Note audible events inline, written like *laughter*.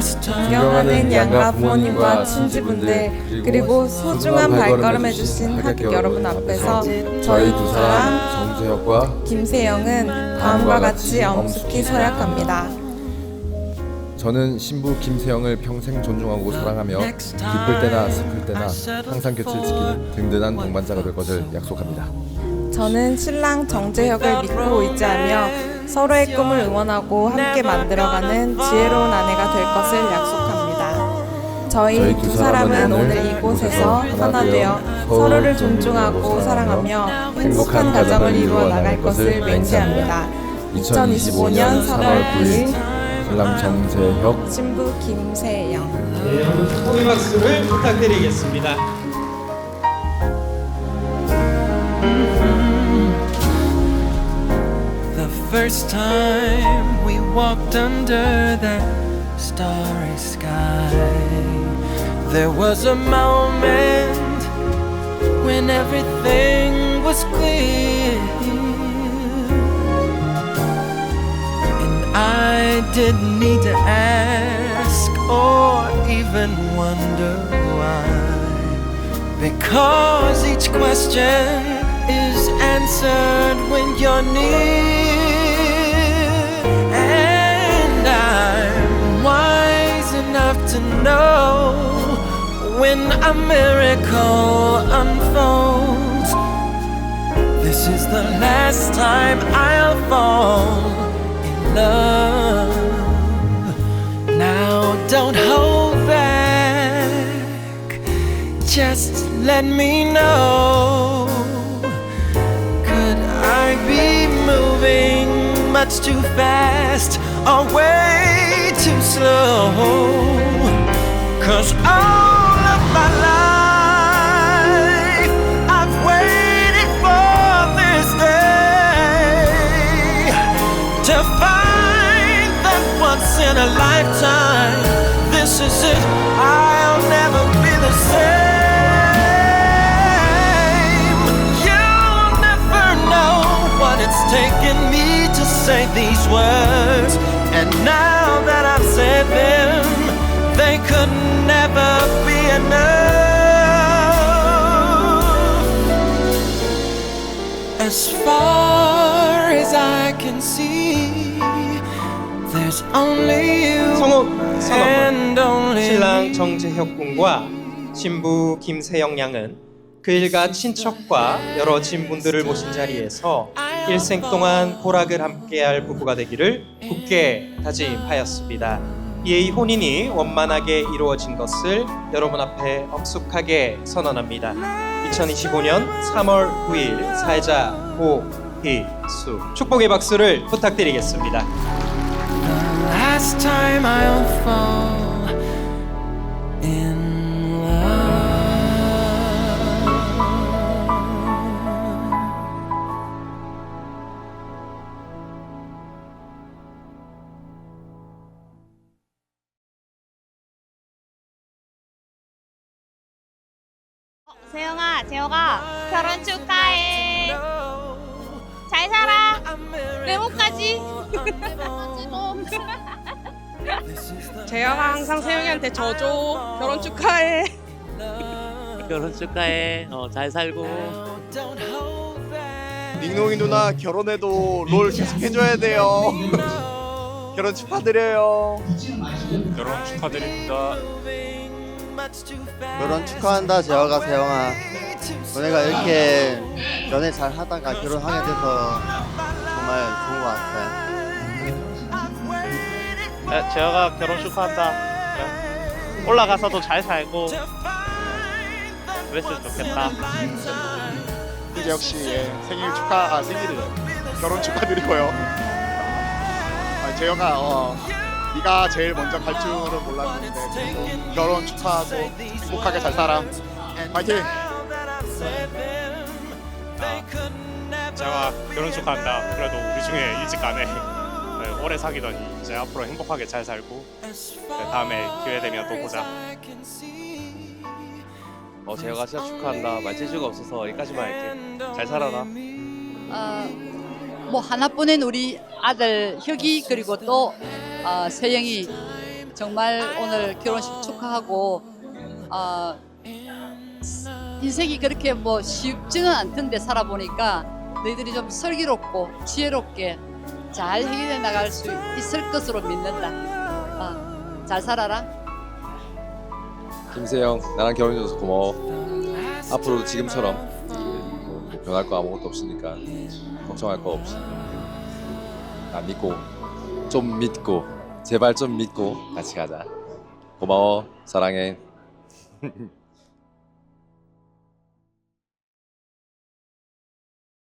존경하는 양가 부모님과 친지분들 그리고 소중한 발걸음 해주신 하객 여러분 앞에서 저희 두 사람 정재혁과 김세영은 다음과 같이 엄숙히 서약합니다. 저는 신부 김세영을 평생 존중하고 사랑하며 기쁠 때나 슬플 때나 항상 곁을 지키는 든든한 동반자가 될 것을 약속합니다. 저는 신랑 정재혁을 믿고 의지하며 서로의 꿈을 응원하고 함께 만들어가는 지혜로운 아내가 될 것을 약속합니다. 저희 저희 두두 사람은 사람은 오늘 이곳에서 하나 되어 서로를 존중하고 사랑하며 행복한 가정을 이루어 나갈 것을 맹세합니다. 2025년 3월 9일 신랑 정재혁 신부 김세영 네, 여러분 축복의 박수를 부탁드리겠습니다. First time we walked under that starry sky, there was a moment when everything was clear. And I didn't need to ask or even wonder why. Because each question is answered when you're near. Know when a miracle unfolds. This is the last time I'll fall in love. Now don't hold back. Just let me know. Could I be moving much too fast or way too slow? Cause all of my life I've waited for this day to find that once in a lifetime. This is it, I'll never be the same. You'll never know what it's taken me to say these words. And now that I've said them, they could enough. As far as I can see, there's only you 성우 선언 and only 신랑. 정재혁 군과 신부 김세영 양은 그 일가 친척과 여러 진분들을 모신 자리에서 일생 동안 호락을 함께할 부부가 되기를 굳게 다짐하였습니다. 이에 이 혼인이 원만하게 이루어진 것을 여러분 앞에 엄숙하게 선언합니다. 2025년 3월 9일 사회자 고희수 축복의 박수를 부탁드리겠습니다. 세영아, 재혁아, 결혼 축하해. 잘 살아. 외모까지. *laughs* 재영아 항상 세영이한테 져줘. 결혼 축하해. *laughs* 결혼 축하해. 어, 잘 살고. 닝농이 누나 결혼해도 롤 계속 해줘야 돼요. *laughs* 결혼 축하드려요. 결혼 축하드립니다. 결혼 축하한다 재혁아 세영아. 너네가 이렇게 연애 잘 하다가 결혼하게 돼서 정말 좋은 것 같아요. 야, 재혁아 결혼 축하한다. 야, 올라가서도 잘 살고. 그랬으면 좋겠다. 재혁 씨 예, 생일 축하 아 생일을 결혼 축하드리고요. 아, 재혁아 어, 네가 제일 먼저 갈 줄은 몰랐는데 결혼 축하하고 행복하게 잘 살아. 파이팅! 제가 결혼 축하한다. 그래도 우리 중에 일찍 가네. 네, 오래 사귀더니 이제 앞으로 행복하게 잘 살고 네, 다음에 기회 되면 또 보자. 어, 재혁아 진짜 축하한다. 말 재주가 없어서 여기까지만 할게. 잘 살아라. 어, 뭐 하나뿐인 우리 아들 혁이 그리고 또 어, 세영이 정말 오늘 결혼식 축하하고 어, 인생이 그렇게 뭐 쉽지는 않던데 살아보니까 너희들이 좀 슬기롭고 지혜롭게 잘 해결해 나갈 수 있을 것으로 믿는다. 어, 잘 살아라. 김세영 나랑 결혼해줘서 고마워 앞으로도 지금처럼 뭐 변할 거 아무것도 없으니까 걱정할 거 없이 나 믿고 좀 믿고 제발 좀 믿고 같이 가자. 고마워. 사랑해 *laughs*